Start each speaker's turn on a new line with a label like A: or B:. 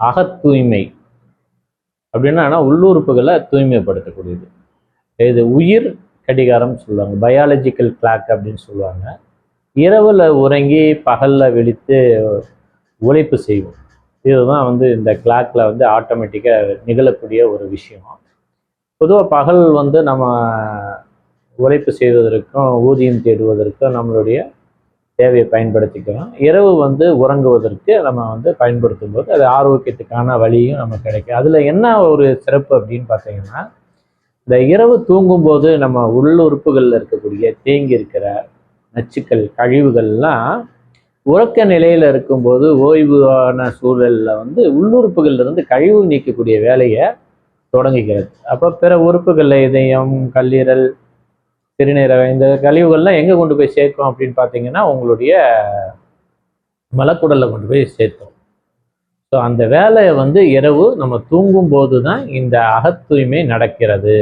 A: அகத்தூய்மை. அப்படின்னா உள்ளுறுப்புகளை தூய்மைப்படுத்தக்கூடியது. இது உயிர் கடிகாரம் சொல்லுவாங்க. பயாலஜிக்கல் கிளாக் அப்படின்னு சொல்லுவாங்க. இரவில் உறங்கி பகலில் விழித்து உழைப்பு செய்வோம். இதுதான் வந்து இந்த கிளாக்ல வந்து ஆட்டோமேட்டிக்காக நிகழக்கூடிய ஒரு விஷயம். பொதுவாக பகல் வந்து நம்ம உழைப்பு செய்வதற்கும் ஊதியம் தேடுவதற்கும் நம்மளுடைய தேவையை பயன்படுத்திக்கிறோம் இரவு வந்து உறங்குவதற்கு நம்ம வந்து பயன்படுத்தும் போது அது ஆரோக்கியத்துக்கான வழியும் நமக்கு கிடைக்கும். அதில் என்ன ஒரு சிறப்பு அப்படின்னு பார்த்தீங்கன்னா இந்த இரவு தூங்கும்போது நம்ம உள்ளுறுப்புகளில் இருக்கக்கூடிய தேங்கி இருக்கிற நச்சுக்கள் கழிவுகள்லாம் உறக்க நிலையில் இருக்கும்போது ஓய்வான சூழலில் வந்து உள்ளுறுப்புகளிலிருந்து கழிவு நீக்கக்கூடிய வேலையை தொடங்குகிறது. அப்போ பிற உறுப்புகளில் இதயம் கல்லீரல் சிறுநீரகம் இந்த கழிவுகள்லாம் எங்கே கொண்டு போய் சேர்க்கும் அப்படின்னு பார்த்தீங்கன்னா உங்களுடைய மலக்குடலில் கொண்டு போய் சேர்த்தோம். ஸோ அந்த வேலையை வந்து இரவு நம்ம தூங்கும் போது தான் இந்த அகத்தூய்மை நடக்கிறது.